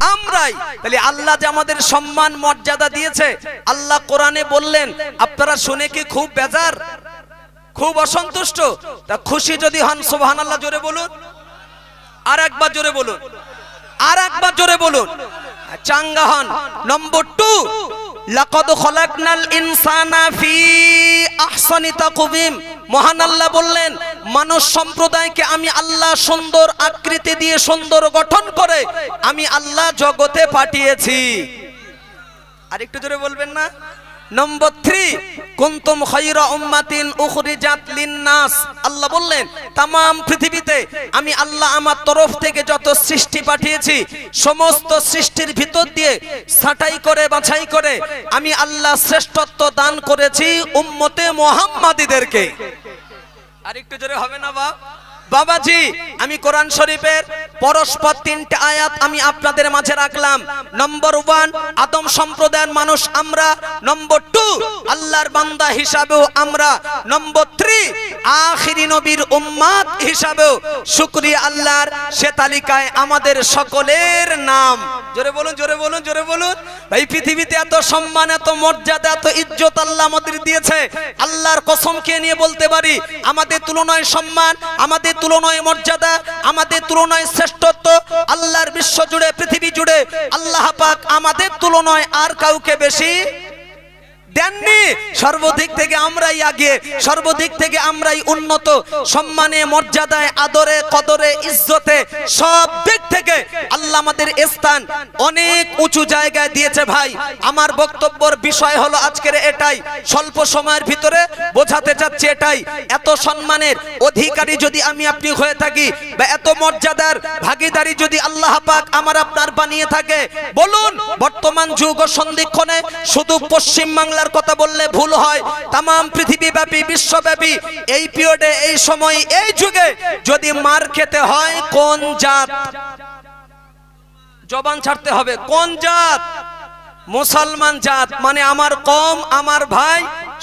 আমরাই। তাহলে আল্লাহ যে আমাদের সম্মান, মর্যাদা দিয়েছে, আল্লাহ কোরআনে বললেন, আপনারা শুনে কি খুব বেজার? খুব অসন্তুষ্ট? তা খুশি যদি হন, সুবহানাল্লাহ, জোরে বলুন। আর একবার জোরে বলুন। আর একবার জোরে বলুন। চাঙ্গা হন। নম্বর টু লাকাদ খলাকনাল ইনসানা ফি আহসানি তাকওয়িম। মহান আল্লাহ বললেন, মানুষ সম্প্রদায়কে আমি আল্লাহ সুন্দর আকৃতি দিয়ে সুন্দর গঠন করে আমি আল্লাহ জগতে পাঠিয়েছি। আরেকটু জোরে বলবেন না? নম্বর থ্রি কুন্তুম খৈরা উম্মাতিন উখরিজাত লিন্নাস আল্লাহ বললেন, তামাম পৃথিবীতে আমি আল্লাহ আমার তরফ থেকে যত সৃষ্টি পাঠিয়েছি, সমস্ত সৃষ্টির ভিতর দিয়ে ছাঁটাই করে, বাছাই করে, আমি আল্লাহ শ্রেষ্ঠত্ব দান করেছি উম্মতে মোহাম্মদীদেরকে। আর একটু জোরে হবে না বাপ? বাবাজি, আমি কোরআন শরীফের পরস্পর তিনটে আয়াত আমি আপনাদের মাঝে রাখলাম। নম্বর ওয়ান আদম সম্প্রদায়ের মানুষ আমরা। নম্বর টু আল্লাহর বান্দা হিসাবেও আমরা। নম্বর থ্রি আখিরি নবীর উম্মাদ হিসাবেও শুক্রিয়া আল্লাহর সে তালিকায় আমাদের সকলের নাম। জোরে বলুন জোরে বলুন জোরে বলুন। এই পৃথিবীতে এত সম্মান, এত মর্যাদা, এত ইজ্জত আল্লাহ আমাদের দিয়েছে। আল্লাহর কসমকে নিয়ে বলতে পারি, আমাদের তুলনায় সম্মান, আমাদের তুলনায় মর্যাদা, আমাদের তুলনায় শ্রেষ্ঠত্ব, আল্লাহর বিশ্ব জুড়ে পৃথিবী জুড়ে, আল্লাহ পাক আমাদের তুলনায় আর কাউকে বেশি দেননি। সর্বদিক থেকে আমরাই আগে, সর্বদিক থেকে আমরাই উন্নত। সম্মানে, মর্যাদায়, আদরে, কদরে, ইজ্জতে সব দিক থেকে আল্লাহ আমাদের স্থান অনেক উঁচু জায়গায় দিয়েছে ভাই। আমার বক্তব্যর বিষয় হলো আজকের এটাই। স্বল্প সময়ের ভিতরে বোঝাতে চাচ্ছি এটাই। এত সম্মানের অধিকারী যদি আমি আপনি হয়ে থাকি বা এত মর্যাদার ভাগিদারি যদি আল্লাহ পাক আমার আপনার বানিয়ে থাকে, বলুন, বর্তমান যুগ ও সন্ধিক্ষণে শুধু পশ্চিম বাংলার কথা বললে ভুল হয়। তাম পৃথিবীব্যাপী, বিশ্বব্যাপী, এই পিরিয়ডে এই সময়, এই যুগে যদি মার খেতে হয়, কোন জাত? জবান ছাড়তে হবে, কোন জাত? মুসলমান জাত মানে আমার কম, আমার ভাই,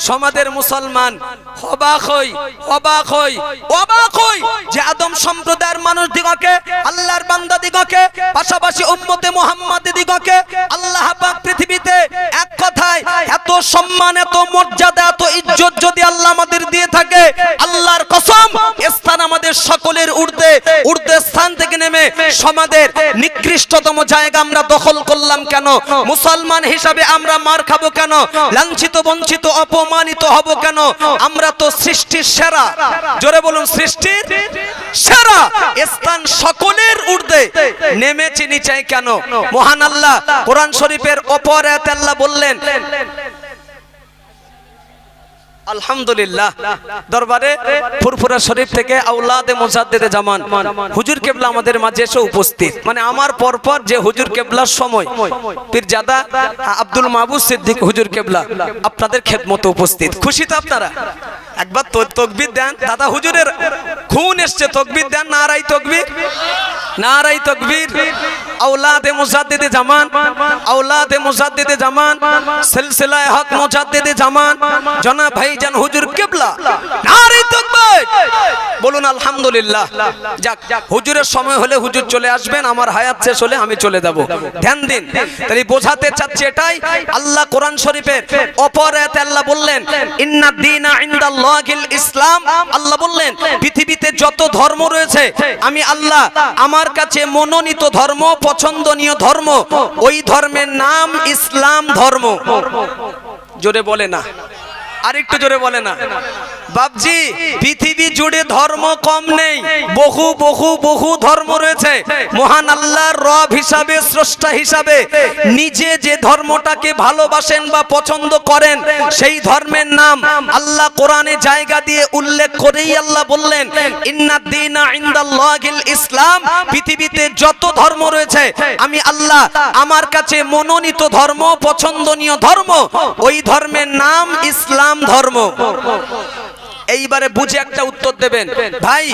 সমাজের মুসলমান। অবাক হই অবাক হই অবাক হই যে আদম সম্প্রদায়ের মানুষ দিগকে, আল্লাহর বান্দা দিগকে, পাশাপাশি উম্মতে মুহাম্মদ দিগকে, আল্লাহ পাক পৃথিবীতে এক কথায় এত সম্মান, এত মর্যাদা, এত ইজ্জত যদি আল্লাহ আমাদের দিয়ে থাকে, আল্লাহর কসম স্থান আমাদের সকলের ঊর্ধ্বে ঊর্ধ্বে স্থান থেকে নেমে সমাজের নিকৃষ্টতম জায়গা আমরা দখল করলাম কেন? মুসলমান হিসাবে আমরা মার খাব কেন? লাঞ্ছিত বঞ্চিত অপমানিত হব কেন? আমরা তো সৃষ্টির সেরা। জোরে বলুন সৃষ্টির সেরা। স্থান সকলের উর্ধ্বে নেমে চিনি চাই কেন? মহান আল্লাহ কোরআন শরীফের অপর এত আল্লাহ বললেন আলহামদুলিল্লাহ। দরবারে ফুরফুরা শরীফ থেকে আউলাদে মুজাদ্দেদে জামান। হুজুর কেবলা আমাদের মাঝে এসে উপস্থিত। মানে আমার পরপর যে হুজুর কেবলার সময়। পীরজাদা আব্দুল মাহবুব সিদ্দিক হুজুর কেবলা আপনাদের খেদমতো উপস্থিত। খুশি তো আপনারা? একবার তকবির দেন। দাদা হুজুরের খুন এসছে, তকবির দেন, নারাই তকবির। নারাই তকবির। আউলাদে মুজাদ্দেদে জামান আউলাদে মুজাদ্দেদে জামান, সিলসিলায়ে হক মুজাদ্দেদে জামান। জনাব ভাইজান হুজুর কিবলা, নারাই তকবীর। বলুন, আলহামদুলিল্লাহ। যাক, হুজুরের সময় হলে হুজুর চলে আসবেন, আমার হায়াত শেষ হলে আমি চলে যাব। ধ্যান দিন। তাই বোঝাতে চাচ্ছি এটাই, আল্লাহ কোরআন শরীফের অপর আয়াতে আল্লাহ বললেন ইন্না দীনা ইনদাল্লাহিল ইসলাম। আল্লাহ বললেন, পৃথিবীতে যত ধর্ম রয়েছে, আমি আল্লাহ, আমার কাছে মনোনীত ধর্ম, পছন্দনীয় ধর্ম, ওই ধর্মের নাম ইসলাম ধর্ম। জোরে বলে না। আরেকটু জোরে বলে না। বাবজি পৃথিবী জুড়ে ধর্ম কম নেই। বহু বহু বহু ধর্ম রয়েছে। মহান আল্লাহর রব হিসাবে, স্রষ্টা হিসাবে নিজে যে ধর্মটাকে ভালোবাসেন বা পছন্দ করেন, সেই ধর্মের নাম আল্লাহ কোরআনে জায়গা দিয়ে উল্লেখ করেই আল্লাহ বললেন ইসলাম। পৃথিবীতে যত ধর্ম রয়েছে, আমি আল্লাহ আমার কাছে মনোনীত ধর্ম, পছন্দনীয় ধর্ম, ওই ধর্মের নাম ইসলাম ধর্ম। এইবারে বুঝে একটা উত্তর দেবেন। ভাই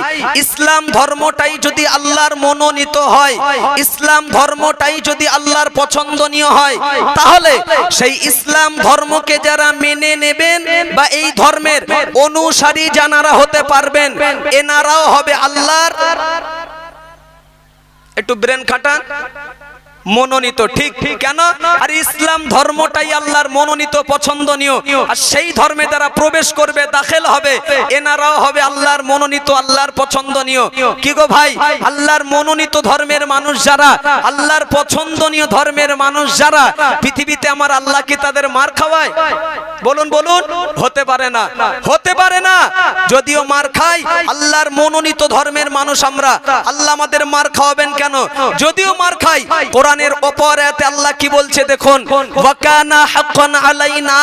ইসলাম ধর্মটাই যদি আল্লাহর মনোনীত হয় ইসলাম ধর্মটাই যদি আল্লাহর পছন্দনীয় হয় তাহলে সেই ইসলাম ধর্মকে যারা মেনে নেবেন বা এই ধর্মের অনুসারী জানারা হতে পারবেন এনারাও হবে আল্লাহর। একটু ব্রেন খাটান। মনোনীত, ঠিক ঠিক, কেন? আর ইসলাম ধর্মটাই আল্লাহর মনোনীত, পছন্দনীয়। আর সেই ধর্মে যারা প্রবেশ করবে, দাখিল হবে, এনারাও হবে আল্লাহর মনোনীত, আল্লাহর পছন্দনীয়। কি গো ভাই? আল্লাহর মনোনীত ধর্মের মানুষ যারা, আল্লাহর পছন্দনীয় ধর্মের মানুষ যারা, পৃথিবীতে আমার আল্লাহ কি তাদের মার খাওয়ায়? বলুন বলুন। হতে পারে না। হতে পারে না। যদিও মার খাই, আল্লাহর মনোনীত ধর্মের মানুষ আমরা। আল্লাহ আমাদের মার খাওয়াবেন কেন? যদিও মার খাই কোরআনের অপর আয়াতে আল্লাহ কি বলছে দেখুন, ওয়াকানা হাক্কান আলাইনা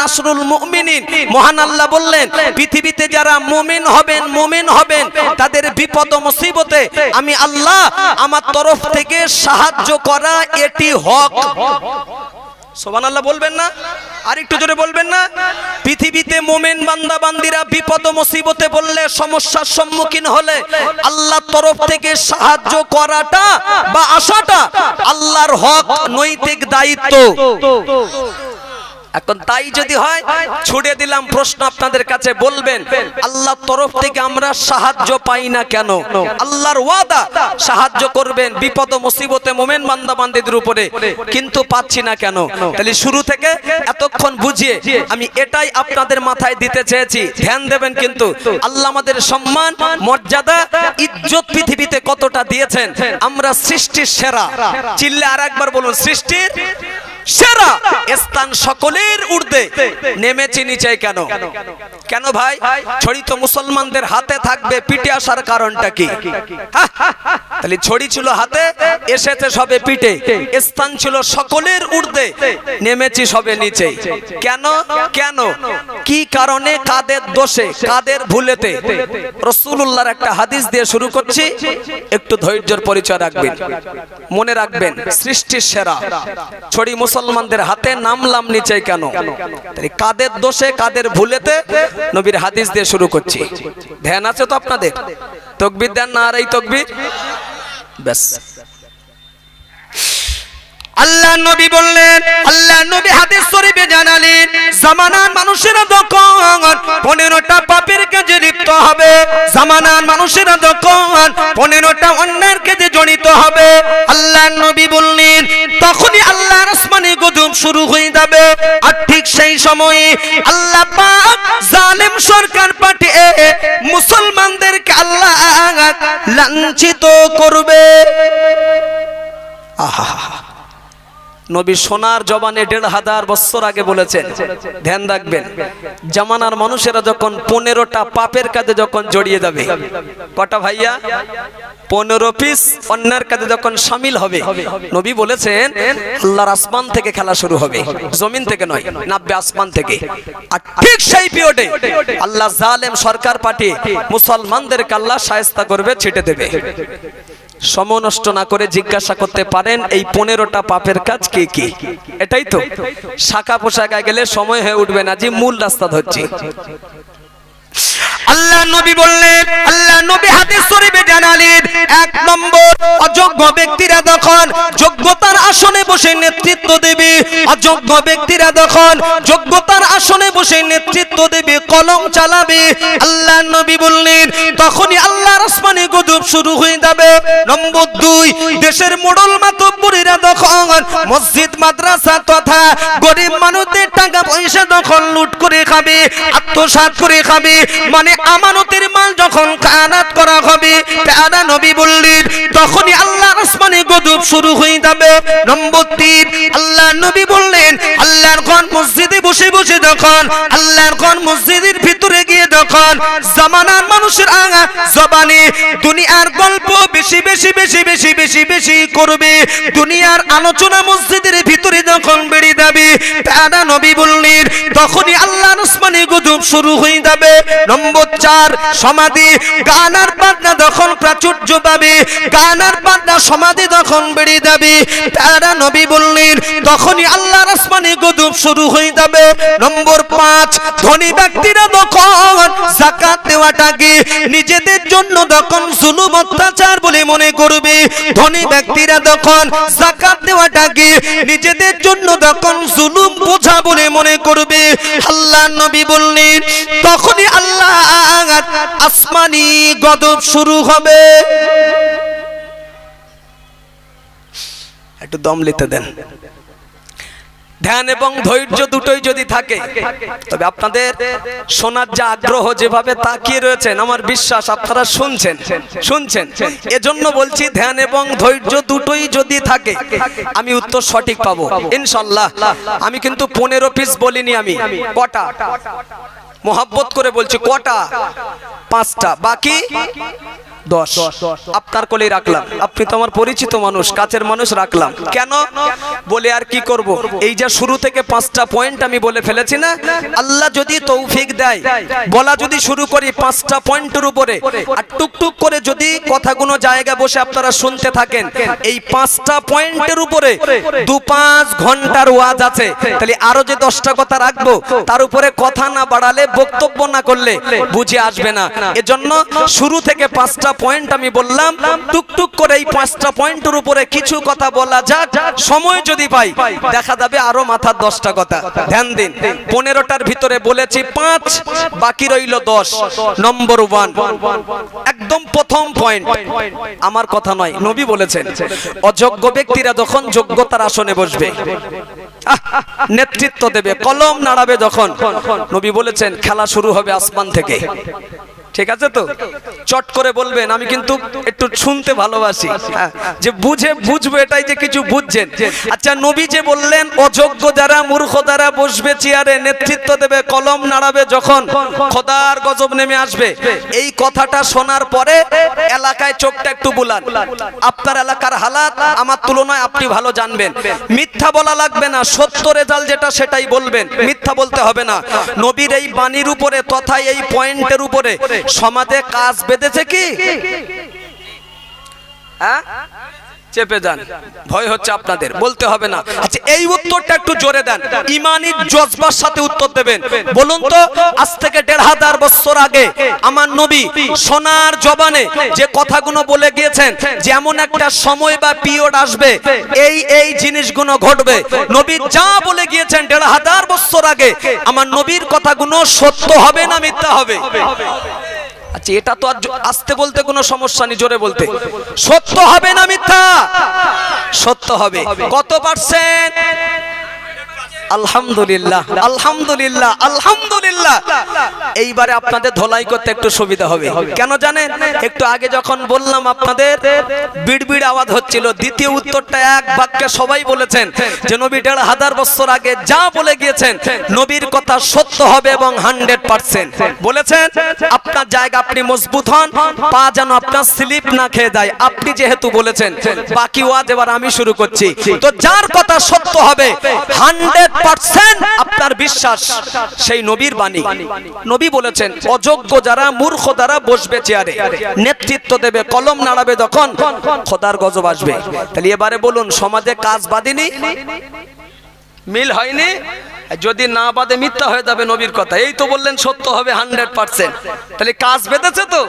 নাসরুল মুমিনিন। মহান আল্লাহ বললেন, পৃথিবীতে যারা মুমিন হবেন মুমিন হবেন, তাদের বিপদ মুসিবতে আমি আল্লাহ আমার তরফ থেকে সাহায্য করা এটি হক। সোবান আল্লাহ বলবেন না? আর একটু জোরে বলবেন না? পৃথিবীতে মোমেন বান্দা বান্দিরা বিপদ মুসিবতে বললে সমস্যার সম্মুখীন হলে আল্লাহর তরফ থেকে সাহায্য করাটা বা আসাটা আল্লাহর হক, নৈতিক দায়িত্ব। এখন তাই যদি হয়, ছুড়ে দিলাম প্রশ্ন আপনাদের কাছে, বলবেন, আল্লাহর তরফ থেকে আমরা সাহায্য পাই না কেন? আল্লাহর ওয়াদা, সাহায্য করবেন বিপদ মুসিবতে মোমেন বান্দা বান্দিদের উপরে, কিন্তু পাচ্ছি না কেন? তাহলে শুরু থেকে এতক্ষণ বুঝিয়ে আমি এটাই আপনাদের মাথায় দিতে চেয়েছি। ধ্যান দেবেন কিন্তু, আল্লাহ আমাদের সম্মান, মর্যাদা, ইজ্জত পৃথিবীতে কতটা দিয়েছেন? আমরা সৃষ্টির সেরা। চিল্লে আর একবার বলুন, সৃষ্টির সেরা স্থান সকলের ঊর্ধ্বে। নেমেছি নিচে কেন? কেন ভাই? ছড়ি তো মুসলমানদের হাতে থাকবে পিঠে আসার কারণটা কি? তাহলে ছড়ি ছিল হাতে এসেছে সবে পিঠে স্থান ছিল সকলের ঊর্ধ্বে। নেমেছি সবে নিচে। কেন? কেন? কি কারণে? কাদের দোষে? কাদের ভুলেতে? রসুল্লাহর একটা হাদিস দিয়ে শুরু করছি। একটু ধৈর্যের পরিচয় রাখবেন। মনে রাখবেন সৃষ্টির সেরা। ছড়ি মুসলমানদের হাতে নামলাম নিচে কেন? কাদের দোষে, কাদের ভুলেতে নবীর হাদিস দিয়ে শুরু করছি। ধ্যান আছে তো আপনাদের? তকবির দেন না আর এই তকবির? ব্যাস। আল্লাহ নবী বললেন, আল্লাহ নবী হাদিস শরীফে জানালেন, জামানার মানুষেরা যখন পনেরোটা পাপের কাজে লিপ্ত হবে। জামানার মানুষেরা যখন পনেরোটা অন্যায়ের কাজে জড়িত হবে। আল্লাহ শুরু হয়ে যাবে। আর ঠিক সেই সময়ে আল্লাহ জালেম সরকার পাঠিয়ে মুসলমানদেরকে আল্লাহ লাঞ্ছিত করবে। আহা। নবী সোনার জবানে দেড় হাজার বছর আগে বলেছেন, ধ্যান রাখবেন, জামানার মানুষেরা যখন পনেরোটা পাপের কাজে যখন জড়িয়ে যাবে, কটা ভাইয়া? পনেরো পিস অন্যের কাজে যখন সামিল হবে, নবী বলেছেন, আল্লাহর আসমান থেকে খেলা শুরু হবে, জমিন থেকে নয়, নাববে আসমান থেকে। আর ঠিক সেই পিরিয়ডে আল্লাহ জালেম সরকার পাঠিয়ে মুসলমানদেরকে আল্লাহ সায়স্তা করবে, ছেটে দেবে। সময় নষ্ট না করে জিজ্ঞাসা করতে পারেন, এই পনেরোটা পাপের কাজ কে কি? এটাই তো। শাখা পোশাকায় গেলে সময় হয়ে উঠবে না যে মূল রাস্তা ধরছি। আল্লাহ নবী বললেন, আল্লাহ নবী হাদিস শরীফে জানালেন, এক নম্বর অযোগ্য ব্যক্তিরা যখন যোগ্যতার আসনে বসে নেতৃত্ব দেবে, অযোগ্য ব্যক্তিরা যখন যোগ্যতার আসনে বসে নেতৃত্ব দেবে, কলম চালাবে, আল্লাহ নবী বললেন, তখনই আল্লাহর আসমানে গজব শুরু হয়ে যাবে। নম্বর দুই, দেশের মোড়ল মাতব্বরীরা যখন মসজিদ, মাদ্রাসা তথা গরিব মানুষদের টাকা পয়সা যখন লুট করে খাবে, আত্মসাৎ করে খাবে মানে আমানতের মাল যখন খানাত করা হবে পেয়ারা নবী বললেন, তখনই আল্লাহ আসমানে গজব শুরু হয়ে যাবে। নম্বর তিন, আল্লাহ নবী বললেন, আল্লাহর কোন মসজিদে বসে বসে যখন আল্লাহর কোন মসজিদের ভিতরে গিয়ে যখন জামানার মানুষের আগা জবানে দুনিয়ার গল্প বেশি বেশি বেশি বেশি বেশি বেশি করবে। দুনিয়ার আলোচনা মসজিদের ভিতরে যখন বেড়ে যাবে পেয়ারা নবী বললেন, তখনই আল্লাহর গজব শুরু হয়ে যাবে। নম্বর চার, সমাধি। গানার বাজনা যখন প্রাচুর্য পাবে। গানার বাজনা সমাধি যখন বেড়ে যাবে। তারা নবী বললেন, তখনই আল্লাহর আসমানে গজব শুরু হয়ে যাবে। নম্বর পাঁচ, ধনী ব্যক্তিরা যখন জাকাত দেওয়াটাকে নিজেদের জন্য তখন জুলুম, অত্যাচার মনে করবে? ধনী ব্যক্তিরা তখন জাকাত দেওয়াটাকে নিজেদের জন্য তখন জুলুম বোঝা বলে মনে করবে? আল্লাহ নবী বললেন, তখনই আল্লাহ আসমানি গদব শুরু হবে। একটু দম লিতে দেন। ধ্যান এবং ধৈর্য দুটোই যদি থাকে, তবে আপনাদের শোনার যে আগ্রহ যেভাবে তাকিয়ে রয়েছেন, আমার বিশ্বাস আপনারা শুনছেন শুনছেন। এজন্য বলছি ধ্যান এবং ধৈর্য দুটোই যদি থাকে, আমি উত্তর সঠিক পাবো, ইনশাল্লাহ। আমি কিন্তু পনেরো পিস বলিনি আমি, কটা? মোহাব্বত করে বলছি কটা? পাঁচটা। বাকি? দশ। আপনার কোলেই রাখলাম। আপনি তো আমার পরিচিত মানুষ, কাছের মানুষ রাখলাম। কেন? বলে আর কি করব? এই শুরু থেকে পাঁচটা পয়েন্ট আমি বলে ফেলেছি না? আল্লাহ যদি তৌফিক দেয়, বলা যদি শুরু করি পাঁচটা পয়েন্টের উপরে, আর টুকটুক করে যদি কথাগুলো জায়গা বসে আপনারা শুনতে থাকেন, এই পাঁচটা পয়েন্টের উপরে দু পাঁচ ঘণ্টার ওয়াজ আছে। তাহলে আরও যে দশটা কথা রাখব, তার উপরে কথা না বাড়ালে বক্তব্য না করলে বুঝে আসবে না। এজন্য শুরু থেকে পাঁচটা পয়েন্ট আমি বললাম টুকটুক করে এই পাঁচটা পয়েন্টের উপরে কিছু কথা বলা যাক, সময় যদি পাই, দেখা যাবে আরও মাথার দশটা কথা। ধ্যান দিন, পনেরোটার ভিতরে বলেছি পাঁচ, বাকি রইল দশ নম্বর ওয়ান একদম প্রথম পয়েন্ট আমার কথা নয়, নবী বলেছেন, অযোগ্য ব্যক্তিরা যখন যোগ্যতার আসনে বসবে নেতৃত্ব দেবে, কলম নাড়াবে যখন, নবী বলেছেন, খেলা শুরু হবে আসমান থেকে। ঠিক আছে তো? চট করে বলবেন আমি কিন্তু একটু শুনতে ভালোবাসি। হ্যাঁ, যে বুঝে বুঝব এটাই যে কিছু বুঝছেন। আচ্ছা নবী যে বললেন অযোগ্য যারা মূর্খ যারা বসবে চেয়ারে নেতৃত্ব দেবে কলম নাড়াবে যখন খোদার গজব নেমে আসবে। এই কথাটা শোনার পরে এলাকায় চোখটা একটু বুলান। আপনার এলাকার হালাত আমার তুলনায় আপনি ভালো জানবেন। মিথ্যা বলা লাগবে না সত্য রেজাল্ট যেটা সেটাই বলবেন। মিথ্যা বলতে হবে না। নবীর এই বাণীর উপরে তথা এই পয়েন্টের উপরে সমাজে কাজ বেঁধেছে কি? হ্যাঁ? চেপে যান। ভয় হচ্ছে আপনাদের, বলতে হবে না। আচ্ছা এই উত্তরটা একটু জোরে দেন। ইমানি জজবার সাথে উত্তর দেবেন। বলুন তো, আজ থেকে দেড় হাজার বছর আগে আমার নবী সোনার জবানে যে কথাগুলো বলে গিয়েছেন, যেমন একটা সময় বা পিরিয়ড আসবে, এই এই জিনিসগুলো ঘটবে। নবী যা বলে গিয়েছেন দেড় হাজার বছর আগে, আমার নবীর কথাগুলো সত্য হবে না মিথ্যা হবে? আচ্ছা এটা তো আসতে বলতে কোনো সমস্যা নেই, জোরে বলতে। সত্য হবে না মিথ্যা? সত্য হবে। কত পার্সেন্ট? আলহামদুলিল্লাহ আলহামদুলিল্লাহ আলহামদুলিল্লাহ। এইবারে আপনাদের ধোলাই করতে একটু সুবিধা হবে। কেন জানেন? একটু আগে যখন বললাম আপনাদের, বিড়বিড় আওয়াজ হচ্ছিল। দ্বিতীয় উত্তরটা এক বাক্যে সবাই বলেছেন, যে নবী দেড় হাজার বছর আগে যা বলে গিয়েছেন, নবীর কথা সত্য হবে এবং হান্ড্রেড পার্সেন্ট। বলেছেন, আপনার আপনি মজবুত হন, পা যেন আপনার স্লিপ না খেয়ে দেয় আপনি যেহেতু বলেছেন, বাকি ওয়াজ এবার আমি শুরু করছি। তো যার কথা সত্য হবে, হান্ড্রেড পার্সেন্ট আপনার বিশ্বাস, সেই নবীর বাণী। নবী বলেছেন, অযোগ্য যারা মূর্খ যারা বসবে চেয়ারে, নেতৃত্ব দেবে, কলম নাড়াবে যখন, খোদার গজব আসবে। তাহলে এবারে বলুন, সমাজে কাজ বাদিনি মিল হয়নি? যদি না বাদে মিথ্যা হয়ে যাবে নবীর কথা, এই তো বললেন সত্য হবে হান্ড্রেড পার্সেন্ট। তাহলে কাজ বেঁধেছে তো?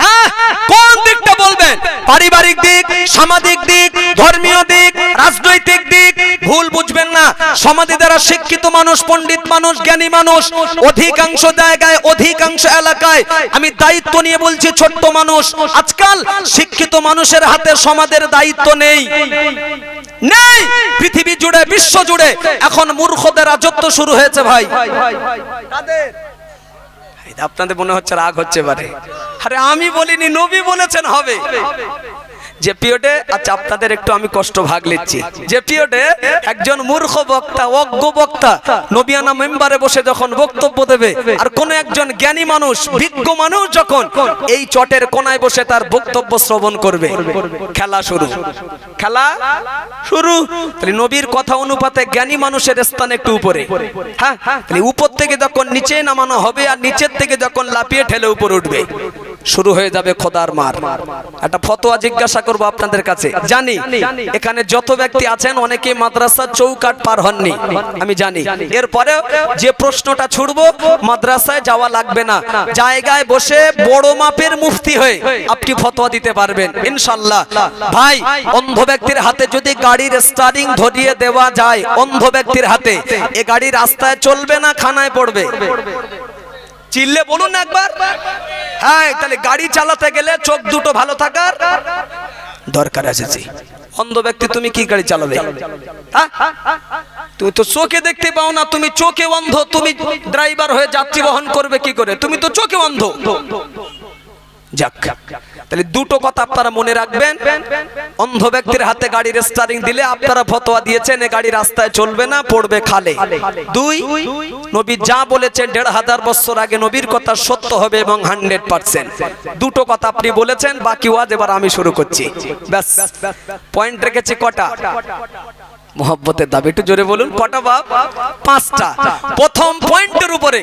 হ্যাঁ কোন দিকটা বলবেন? পারিবারিক দিক, সামাজিক দিক, ধর্মীয় দিক, রাজনৈতিক দিক? ভুল বুঝবেন না। সমাজে যারা শিক্ষিত মানুষ, পণ্ডিত মানুষ, জ্ঞানী মানুষ, অধিকাংশ জায়গায়, অধিকাংশ এলাকায়, আমি দায়িত্ব নিয়ে বলছি ছোট্ট মানুষ, আজকাল শিক্ষিত মানুষের হাতে সমাজের দায়িত্ব নেই। নেই! পৃথিবী জুড়ে, বিশ্ব জুড়ে, এখন মূর্খদের রাজত্ব শুরু হয়েছে ভাই। আপনাদের মনে হচ্ছে রাগ হচ্ছে এবারে। আরে আমি বলিনি নবী বলেছেন হবে। যে পিরিয়ডে আচ্ছা আপনাদের একটু আমি কষ্ট ভাগ নিচ্ছি। যে পিরিয়ডে একজন মূর্খ বক্তা, অজ্ঞ বক্তা, নবিয়ানা মেম্বারে বসে যখন বক্তব্য দেবে, আর কোন একজন জ্ঞানী মানুষ, বিজ্ঞ মানুষ যখন এই চটের কোনায় বসে তার বক্তব্য শ্রবণ করবে। খেলা শুরু। খেলা শুরু। তাহলে নবীর কথা অনুপাতে জ্ঞানী মানুষের স্থান একটু উপরে। হ্যাঁ? উপর থেকে যখন নিচে নামানো হবে, আর নিচের থেকে যখন লাপিয়ে ঠেলে উপরে উঠবে। শুরু হয়ে যাবে খোদার মার। একটা ফতোয়া জিজ্ঞাসা করব আপনাদের কাছে। জানি, এখানে যত ব্যক্তি আছেন, অনেকে মাদ্রাসার চৌকাট পার হননি। আমি জানি। এরপরে যে প্রশ্নটা ছুড়বো, মাদ্রাসায় যাওয়া লাগবে না। জায়গায় বসে বড় মাপের মুফতি হয়ে আপনি ফতোয়া দিতে পারবেন, ইনশাল্লাহ। ভাই, অন্ধ ব্যক্তির হাতে যদি গাড়ির স্টারিং ধরিয়ে দেওয়া যায়, অন্ধ ব্যক্তির হাতে, এ গাড়ি রাস্তায় চলবে না, খানায় পড়বে? চিল্লে বলুন না একবার। হ্যাঁ তাহলে গাড়ি চালাতে গেলে চোখ দুটো ভালো থাকার দরকার এসেছে অন্ধ ব্যক্তি তুমি কি গাড়ি চালাবে? হ্যাঁ? তুমি তো চোখে দেখতে পাও না, তুমি চোখে অন্ধ, তুমি ড্রাইভার হয়ে যাত্রী বহন করবে কি করে? তুমি তো চোখে অন্ধ। যাক। তাহলে দুটো কথা আপনারা মনে রাখবেন। অন্ধ ব্যক্তির হাতে গাড়ির স্টারিং দিলে আপনারা ফতোয়া দিয়েছেন, এ গাড়ি রাস্তায় চলবে না, পড়বে খালে। দুই, নবী যা বলেছেন, দেড় হাজার বছর আগে নবীর কথা সত্য হবে এবং হান্ড্রেড পার্সেন্ট। দুটো কথা আপনি বলেছেন, বাকি ওয়াজ এবার আমি শুরু করছি। ব্যাস, পয়েন্ট রেখেছি কটা? মোহব্বতের দাবি। একটু জোরে বলুন, কটা পাঁচটা। প্রথম পয়েন্টের উপরে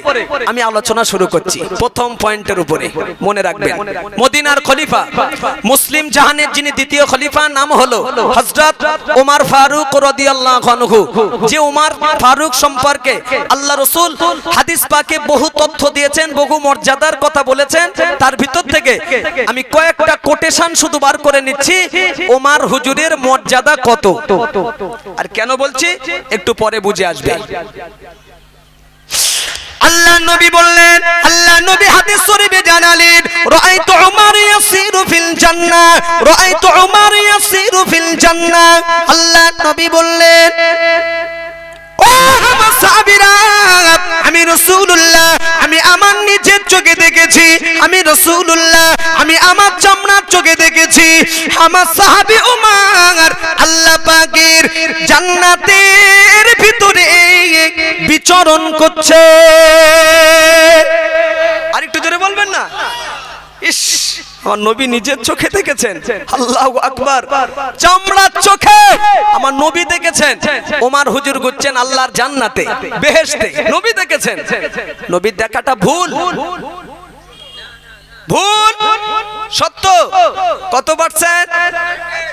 আমি আলোচনা শুরু করছি। প্রথম পয়েন্টের উপরে। মনে রাখবেন, মদিনার খলিফা, মুসলিম জাহানের যিনি দ্বিতীয় খলিফা নাম হলো হযরত ওমর ফারুক রাদিয়াল্লাহু আনহু। যে ওমর ফারুক সম্পর্কে আল্লাহ রাসূল হাদিস পাকে বহু তথ্য দিয়েছেন, বহু মর্যাদার কথা বলেছেন। তার ভিতর থেকে আমি কয়েকটা কোটেশন শুধু বার করে নিচ্ছি। ওমর হুজুরের মর্যাদা কত? আর কেন বলছি? একটু পরে বুঝে আসবে। আল্লাহ নবী বললেন, আল্লাহ নবী হাদিস শরীফে জানালেন, রাআইতু উমার ইয়াসিরু ফিল জান্নাহ, রাআইতু উমার ইয়াসিরু ফিল জান্নাহ। আল্লাহ নবী বললেন ও আমার সাহাবীরা আমি রাসূলুল্লাহ, আমি আমার নিজের চোখে দেখেছি। আমি রাসূলুল্লাহ, আমি আমার চামড়ার চোখে দেখেছি। আমার সাহাবী উমার আল্লাহ পাকের জান্নাতের ভিতরে বিচরণ করছে। আর একটু জোরে বলবেন না? ইস আমার নবী নিজের চোখে দেখেছেন। আল্লাহ আকবার। চামড়ার চোখে আমার নবী দেখেছেন। ওমার হুজুর গুচ্ছেন আল্লাহর জান্নাতে, বেহেশতে। নবী দেখেছেন। নবীর দেখাটা ভুল। ভুল। সত্য। কত পার্সেন্ট?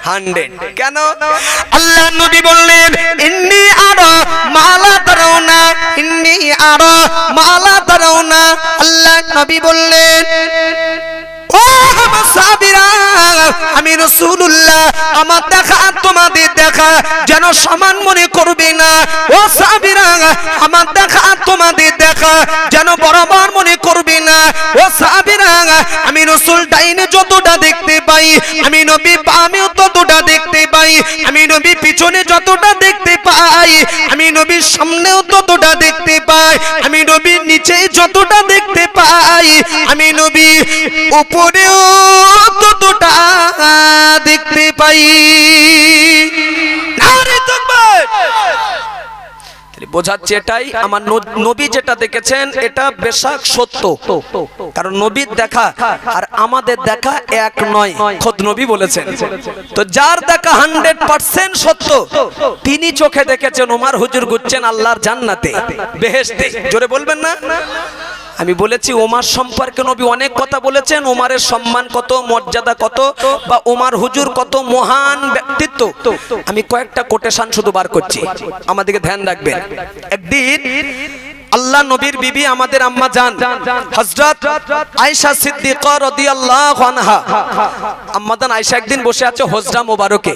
হান্ড্রেড। কেন? আল্লাহ নবী বললেন, ইন্নি আরও মালা তারাউনা ইন্নি আরও মালা তারাউনা আল্লাহ নবী বললেন আমি রাসূলুল্লাহ, আমার দেখা, তোমাদের দেখা যেন সমান মনে করবে না। ও সাহাবীরা, আমার দেখা, তোমাদের দেখা যেন বরাবর মনে করবে না। ও সাহাবীরা, আমি রাসূল ডাইনে যতটা দেখতে পাই, আমি নবী বামেও ততটা দেখতে পাই, আমি নবী পিছনে যতটা দেখতে পাই, আমি নবীর সামনেও ততটা দেখতে পাই, আমি নবীর নিচে যতটা আমি নবী, উপরেও ততটা দেখতে পাই। বোঝাচ্ছে এটাই আমার নবী যেটা দেখেছেন, এটা বেশাক সত্য। কারণ নবীর দেখা আর আমাদের দেখা এক নয়, খোদ নবী বলেছেন। তো যার দেখা হান্ড্রেড পার্সেন্ট সত্য, তিনি চোখে দেখেছেন, ওমার হুজুর গুচ্ছেন আল্লাহর জান্নাতে, বেহেশতে। জোরে বলবেন না? আমি বলেছি ওমার সম্পর্কে নবী অনেক কথা বলেছেন ওমারের সম্মান কত, মর্যাদা কত, বা ওমার হুজুর কত মহান ব্যক্তিত্ব। আমি কয়েকটা কোটেশন শুধু বার করছি। আমাদেরকে ধ্যান রাখবেন। একদিন আল্লাহ নবীর বিবি আমাদের আম্মা জান, হযরত আয়েশা সিদ্দিকা রাদিয়াল্লাহু আনহা। আম্মা জান আয়েশা একদিন বসে আছে হজরা মোবারকে,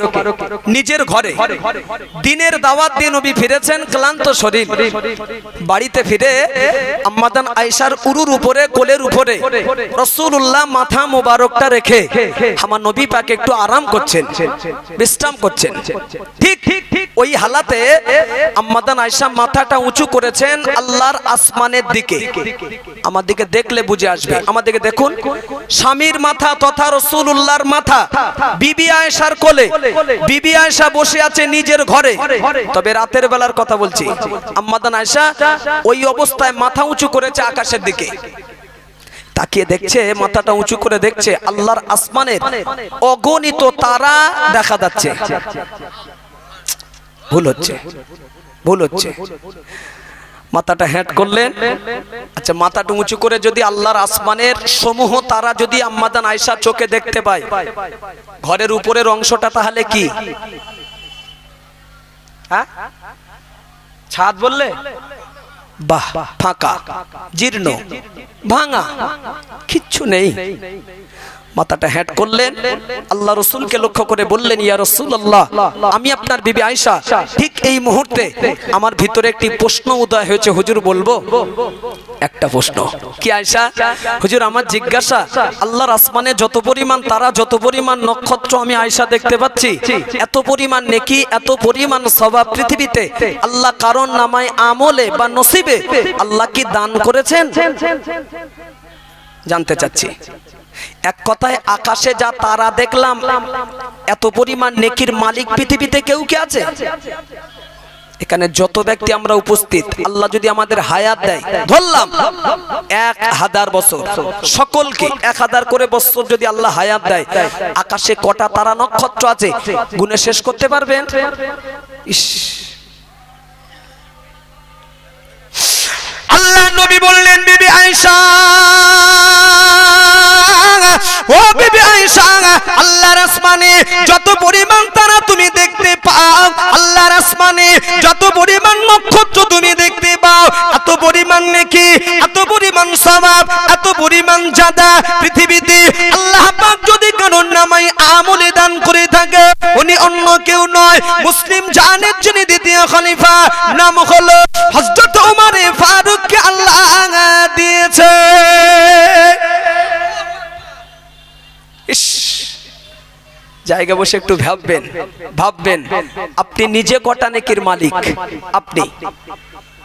নিজের ঘরে। দিনের দাওয়াত দিয়ে নবী ফিরেছেন, ক্লান্ত শরীর। বাড়িতে ফিরে আম্মাদান আয়েশার উরুর উপরে, কোলের উপরে রসুল্লাহ মাথা মোবারকটা রেখে আমার নবী পাকে একটু আরাম করছেন, বিশ্রাম করছেন। ঠিক ওই হালাতে আম্মাদান আয়েশা মাথাটা উঁচু করেছেন আল্লাহর আসমানের দিকে। আমার দিকে দেখলে বুঝে আসবে। আমাদেরকে দেখুন। স্বামীর মাথা তথা রসুল্লাহর মাথা। বিবি আয়েশার কোলে। বিবি আয়েশা বসে আছে নিজের ঘরে। তবে রাতের বেলার কথা বলছি। আম্মাদান আয়েশা ওই অবস্থায় মাথা উঁচু করেছে আকাশের দিকে। তাকিয়ে দেখছে, মাথাটা উঁচু করে দেখছে আল্লাহর আসমানের অগণিত তারা দেখা যাচ্ছে। ভুল হচ্ছে। ভুল হচ্ছে। মাথাটা হ্যাট করলেন। আচ্ছা মাথাটা উঁচু করে যদি আল্লাহর আসমানের সমূহ তারা যদি আম্মাদান আয়সা চোখে দেখতে পায়, ঘরের উপরের অংশটা তাহলে কি? হ্যাঁ? ছাদ বললে? বাহ, ফাঁকা, জীর্ণ, ভাঙা, কিচ্ছু নেই। মাথাটা হ্যাট করলেন। আল্লাহ রসুলকে লক্ষ্য করে বললেন, ইয়া রসুল আল্লাহ আমি আপনার বিবি আয়সা ঠিক এই মুহূর্তে আমার ভিতরে একটি প্রশ্ন উদয় হয়েছে, হুজুর বলব? একটা প্রশ্ন, কি আয়সা হুজুর, আমার জিজ্ঞাসা, আল্লাহর আসমানে যত পরিমাণ তারা, যত পরিমাণ নক্ষত্র আমি আয়সা দেখতে পাচ্ছি, এত পরিমাণ নেকি, এত পরিমাণ স্বভাব পৃথিবীতে, আল্লাহ কারণ নামায় আমলে বা নসিবে আল্লাহ কি দান করেছেন? জানতে চাচ্ছি। এক কথায় আকাশে যা তারা দেখলাম, এত পরিমাণ নেকির মালিক পৃথিবীতে কেউ কি আছে? এখানে যত ব্যক্তি আমরা উপস্থিত, আল্লাহ যদি আমাদের হায়াত দেয়, ধরলাম এক হাজার বছর। সকলকে এক হাজার করে বছর যদি আল্লাহ হায়াত দেয়, আকাশে কটা তারা নক্ষত্র আছে? গুনে শেষ করতে পারবেন? ইস। আল্লাহ নবী বললেন, বিবি আয়েশা যত পরিমাণ তারা তুমি দেখতে পাও, আল্লাহর আসমানে যত পরিমাণ নক্ষত্র তুমি দেখতে পাও, এত পরিমাণ নাকি, এত পরিমাণ সওয়াব এত পরিমাণ জাদা পৃথিবীতে। আল্লাহ পাক যদি কারোর নামাই আমলে দান করে থাকে, উনি অন্য কেউ নয়, মুসলিম জানের যিনি দ্বিতীয় খলিফা, নাম হলো হযরত ওমর ফারুককে আল্লাহ দিয়েছে। জায়গা বসে একটু ভাববেন। ভাববেন, আপনি নিজে কটা নেকির মালিক? আপনি।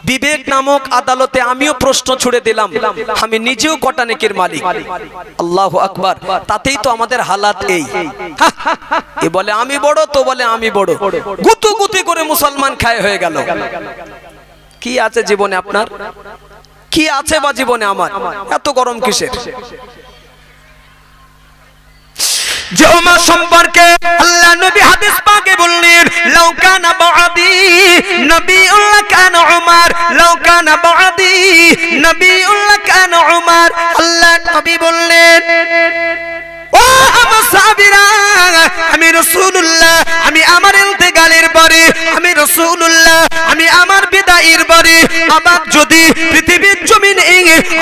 বিবেক নামক আদালতে আমিও প্রশ্ন ছুড়ে দিলাম, আমি নিজেও কটা নেকির মালিক। আল্লাহ আকবার, তাতেই তো আমাদের হালাত এই। এ বলে আমি বড়, তো বলে আমি বড়। গুতু গুতি করে মুসলমান খায় হয়ে গেল। কি আছে জীবনে আপনার? কি আছে বা জীবনে আমার? এত গরম কিসের? যে সম্পর্কে আল্লাহ নবী হাদিস পাকে বললেন বাদি বাদি আল্লাহ নবী বললেন, ও আমার সাহাবীরা, আমি রাসূলুল্লাহ, আমি আমার ইন্তেকালের পরে, আমি রাসূলুল্লাহ, আমি আমার বিদায়ের পরে আমার যদি পৃথিবীর জমিনে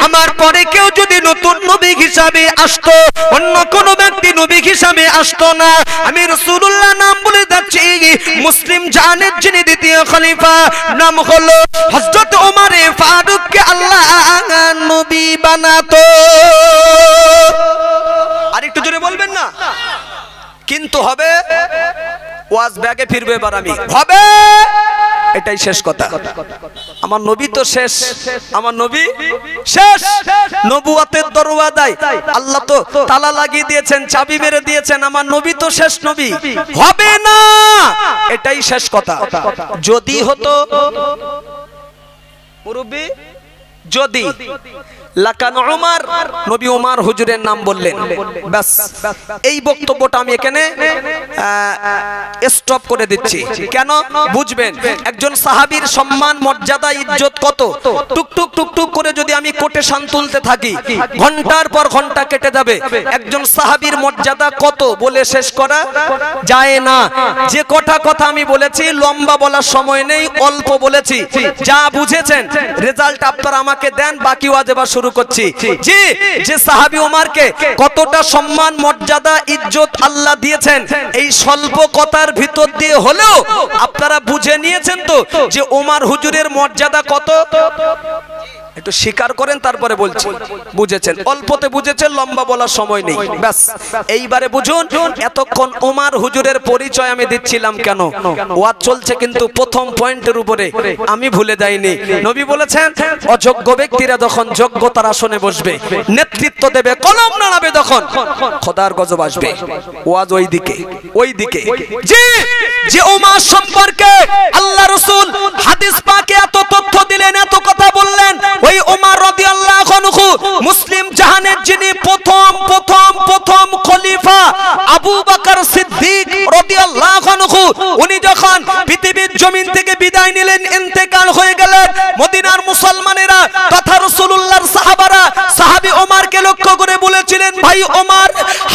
আমার পরে কেউ যদি নতুন নবী হিসাবে আসতো, অন্য কোন ব্যক্তি নবী হিসাবে আসতো না। আমি রাসূলুল্লাহ নাম বলে যাচ্ছি, মুসলিম জানের যিনি দ্বিতীয় খলিফা, নাম হলো হযরত ওমর ফারুককে আল্লাহ নবী বানাতো। আর একটু জোরে বলবেন না? কিন্তু হবে, ওয়াজ ব্যাগে ফিরবে এবার আমি। হবে? এটাই শেষ কথা। আমার নবী তো শেষ। আমার নবী শেষ। নবুয়াতের দরওয়াজায় আল্লাহ তো তালা লাগিয়ে দিয়েছেন চাবি মেরে দিয়েছেন। আমার নবী তো শেষ নবী। হবে না। এটাই শেষ কথা। যদি হতো মুরব্বী যদি। লাকান উমার, নবী উমার হুজুরের নাম বললেন। ব্যাস, এই বক্তব্যটা আমি এখানে স্টপ করে দিচ্ছি। কেন? বুঝবেন, একজন সাহাবীর সম্মান, মর্যাদা, ইজ্জত কত? টুক টুক টুক টুক করে যদি আমি কোটেশন তুলতে থাকি, ঘণ্টার পর ঘণ্টা কেটে যাবে। একজন সাহাবীর মর্যাদা কত বলে শেষ করা যায় না। যে কটা কথা আমি বলেছি, লম্বা বলার সময় নেই, অল্প বলেছি। যা বুঝেছেন, রেজাল্ট আপনারা আমাকে দেন, বাকি ওয়াজ এবার শুরু করছি। জি যে সাহাবি ওমারকে কতটা সম্মান মর্যাদা ইজ্জত আল্লাহ দিয়েছেন এই স্বল্প কথার ভিতর দিয়ে হলেও আপনারা বুঝে নিয়েছেন তো যে ওমার হুজুরের মর্যাদা কত? একটু স্বীকার করেন, তারপরে বলছি। বুঝেছেন? অল্পতে বুঝেছেন, লম্বা বলার সময় নেই। ব্যাস, এইবারে বুঝুন, এতক্ষণ ওমার হুজুরের পরিচয় আমি দিচ্ছিলাম কেন? ওয়াজ চলছে কিন্তু প্রথম পয়েন্টের উপরে। আমি ভুলে যাইনি। নবী বলেছেন, অযোগ্য ব্যক্তিরা যখন যোগ্যতার আসনে বসবে। নেতৃত্ব দেবে, কলম নাড়াবে তখন খোদার গজব আসবে। ওয়াজ ওই দিকে ওই দিকে জি, যে ওমার সম্পর্কে আল্লাহ রসুল হাদিস পাকে এত তথ্য ওই ওমর রাদিয়াল্লাহু আনহু মুসলিম জাহানের যিনি প্রথম প্রথম প্রথম খলিফা আবু বকর সিদ্দিক রাদিয়াল্লাহু আনহু, উনি যখন পৃথিবীর জমিন থেকে বিদায় নিলেন, ইন্তেকাল হয়ে গেলেন, মদিনার মুসলমানেরা তথা রাসূলুল্লাহর সাহাবারা সাহাবী ওমরকে লক্ষ্য করে বলেছিলেন, ভাই ওমর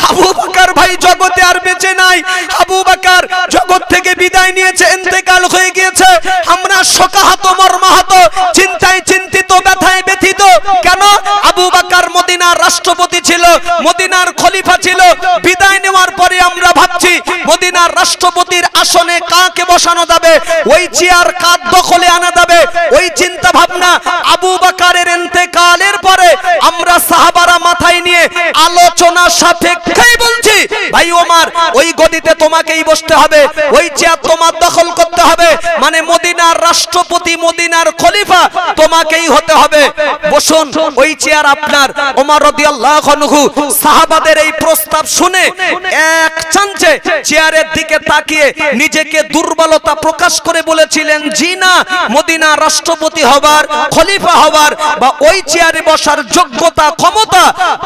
আবু বকর ভাই জগতে আর বেঁচে নাই। আবু বকর জগৎ থেকে বিদায় নিয়েছে, ইন্তেকাল হয়ে গিয়েছে। আমরা শোকাহত, মর্মাহত রাষ্ট্রপতি ছিল, মদিনার খলিফা ছিল, বিদায় নেওয়ার পরে আমরা ভাবছি, মদিনার রাষ্ট্রপতির আসনে কাকে বসানো যাবে? ওই চেয়ার কার দখলে আনা যাবে? ওই চিন্তা ভাবনা আবু বাকারের ইন্তেকালের পরে আমরা সাহাবারা মাথায় নিয়ে আলোচনা সাপেক্ষেই বলছি, ভাই ওমার, ওই গদিতে তোমাকেই বসতে হবে, ওই চেয়ার তোমার দখল করতে রাষ্ট্রপতি মদিনার খলিফা, তোমাকেই হতে হবে। বসুন, ওই চেয়ার আপনার। ওমর রাদিয়াল্লাহু সাহাবাদের এই প্রস্তাব শুনে এক চান্সে চেয়ারের দিকে তাকিয়ে নিজেকে দুর্বলতা প্রকাশ করে বলেছিলেন, জি না মদিনা রাষ্ট্রপতি হবার, খলিফা হবার বা ওই চেয়ারে বসার যোগ্যতা, ক্ষমতা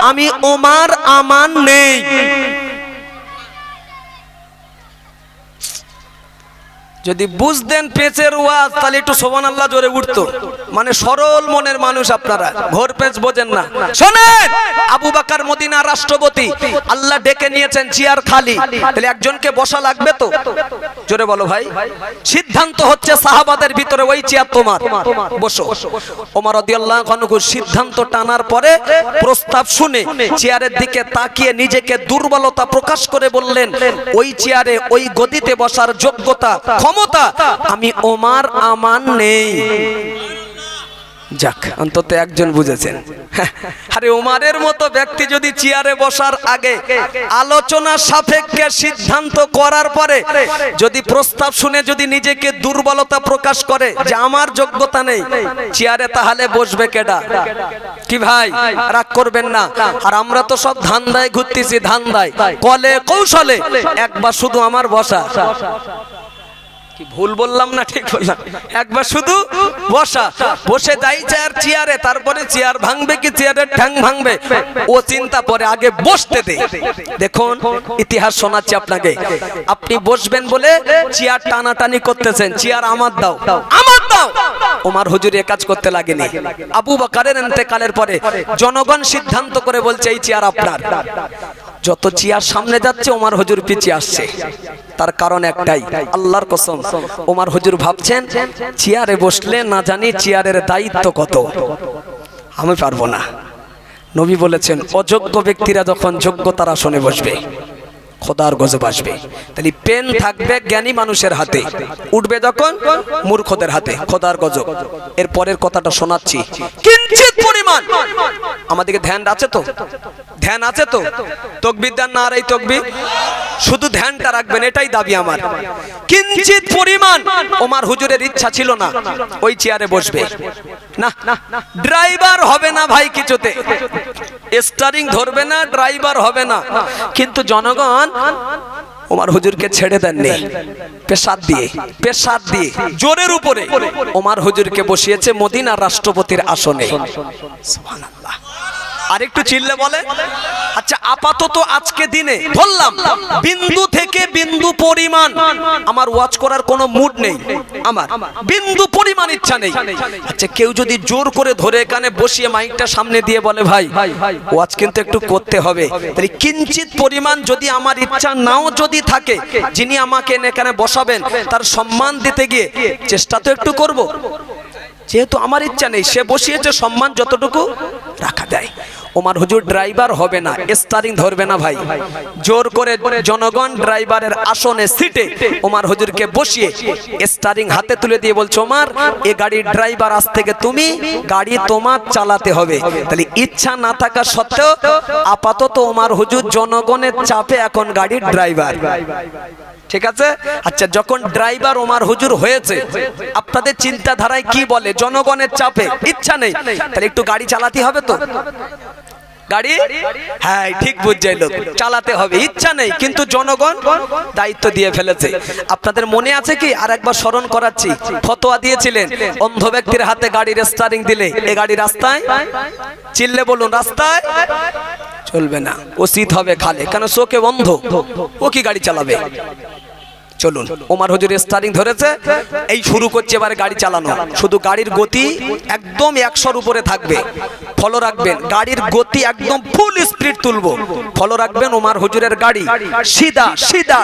আমি ওমার আমান নেই। যদি বুঝতেন পেঁচের ওয়াজ, তাহলে একটু সোমান আল্লাহ জোরে উঠতো। মানে সরল মনের মানুষ আপনারা, ঘোর পেঁচ বোঝেন না। শোনেন, আবু বাকার মদিনা রাষ্ট্রপতি, আল্লাহ ডেকে নিয়েছেন চেয়ার খালি। তাহলে একজনকে বসা লাগবে তো? জোরে বলো ভাই। সিদ্ধান্ত হচ্ছে সাহাবাদের ভিতরে ওই চেয়ার তোমার। বসো। ওমর আনহু সিদ্ধান্ত টানার পরে প্রস্তাব শুনে চেয়ারের দিকে তাকিয়ে নিজেকে দুর্বলতা প্রকাশ করে বললেন, ওই চেয়ারে, ওই গদিতে বসার যোগ্যতা ক্ষমতা, আমি ওমার আমান নেই। যাক, অন্তত একজন বুঝেছেন। আরে ওমারের মতো ব্যক্তি যদি চেয়ারে বসার আগে আলোচনা সাপেক্ষে সিদ্ধান্ত করার পরে যদি প্রস্তাব শুনে যদি নিজেকে দুর্বলতা প্রকাশ করে যে আমার যোগ্যতা নেই, চেয়ারে তাহলে বসবে কেডা? কি ভাই, রাগ করবেন না। আর আমরা তো সব ধান্দায় ঘুরতেছি, ধান্দায়। কলে কৌশলে একবার শুধু আমার বসা। ভুল বললাম না ঠিক বললাম? একবার শুধু বসা। বসে যাই চেয়ার চেয়ারে তারপরে চেয়ার ভাঙবে কি চেয়ারের ঠ্যাং ভাঙবে। ও চিন্তা পরে আগে বসতে দে। দেখুন, ইতিহাস শোনাচ্ছি আপনাকে। আপনি বসবেন বলে চেয়ার টানাটানি করতেছেন। চেয়ার আমার দাও। আমার দাও! ওমার হুজুর এ কাজ করতে লাগেনি। আবু বাকারের ইন্তেকালের পরে জনগণ সিদ্ধান্ত করে বলছে, এই চেয়ার আপনার। যত চেয়ার সামনে যাচ্ছে, ওমার হুজুর পিছিয়ে আসছে। তার কারণ একটাই, আল্লাহর কসম। ওমার হুজুর ভাবছেন চেয়ারে বসলে না জানি চেয়ারের দায়িত্ব কত? আমি পারব না। নবী বলেছেন, অযোগ্য ব্যক্তিরা যখন যোগ্য, তারা শুনে বসবে। খোদার গজব আসবে। তাহলে পেন থাকবে জ্ঞানী মানুষের হাতে। উঠবে যখন মূর্খদের হাতে, খোদার গজব। এর পরের কথাটা শোনাচ্ছি। কিঞ্চিত পরিমাণ। আমাদেরকে ধ্যান আছে তো? ধ্যান আছে তো? তকবির দেন না আর এই তকবির? শুধু ধ্যানটা রাখবেন, এটাই দাবি আমার। কিঞ্চিত পরিমাণ। ওমার হুজুরের ইচ্ছা ছিল না, ওই চেয়ারে বসবে। না, ড্রাইভার হবে না ভাই কিছুতে। স্টারিং ধরবে না, ড্রাইভার হবে না। কিন্তু জনগণ ওমার হুজুরকে ছেড়ে দেননি। পেশাদ দিয়ে পেশাদ দিয়ে, জোরের উপরে। ওমার হুজুরকে বসিয়েছে মদিনা রাষ্ট্রপতির আসনে। সুবহানাল্লাহ। আরেকটু চিল্লে বলে? আচ্ছা আপাতত আজকে দিনে বললাম বিন্দু থেকে বিন্দু পরিমাণ। আমার ওয়াচ করার কোনো মুড নেই। আমার বিন্দু পরিমাণ ইচ্ছা নেই। আচ্ছা কেউ যদি জোর করে ধরে এখানে বসিয়ে মাইকটা সামনে দিয়ে বলে ভাই ওয়াচ কিন্তু একটু করতে হবে। তাহলে কিঞ্চিত পরিমাণ যদি আমার ইচ্ছা নাও যদি থাকে যিনি আমাকে এখানে বসাবেন তার সম্মান দিতে গিয়ে চেষ্টা তো একটু করব। যেহেতু আমার ইচ্ছা নেই সে বসিয়েছে সম্মান যতটুকু রাখা যায়। ওমার হুজুর ড্রাইভার হবে না স্টারিং ধরবে না ভাই। জোর করে জনগণ ড্রাইভারের আসনে সিটে ওমার হুজুরকে বসিয়ে স্টারিং হাতে তুলে দিয়ে বলছো, ওমার, এ গাড়ির ড্রাইভার আজ থেকে তুমি গাড়ি তোমার চালাতে হবে। তাহলে ইচ্ছা না থাকা সত্ত্বেও আপাতত ওমার হুজুর জনগণের চাপে এখন গাড়ির ড্রাইভার। ঠিক আছে? আচ্ছা যখন ড্রাইভার ওমার হুজুর হয়েছে, আপনাদের চিন্তাধারায় কি বলে? জনগণের চাপে? ইচ্ছা নেই। তাহলে একটু গাড়ি চালাতে হবে তো। গাড়ি? হ্যাঁ ঠিক বুঝাই লোক। চালাতে হবে। ইচ্ছা নেই কিন্তু জনগণ দায়িত্ব দিয়ে ফেলেছে। আপনাদের মনে আছে কি? আর একবার স্মরণ করাচ্ছি ফতোয়া দিয়েছিলেন অন্ধ ব্যক্তির হাতে গাড়ির স্টারিং দিলে এ গাড়ি রাস্তায়? চিল্লে বলুন রাস্তায়? চলবে না। ও শীত হবে খালে কেন চোখে অন্ধ ও কি গাড়ি চালাবে? চলুন, ওমার হজুর স্টারিং ধরেছে, এই শুরু করছে এবারে গাড়ি চালানো। শুধু গাড়ির গতি একদম একশোর উপরে থাকবে। ফলো রাখবেন, গাড়ির গতি একদম ফুল স্পিড তুলবো। ফলো রাখবেন ওমার হজুরের গাড়ি। সিধা সিধা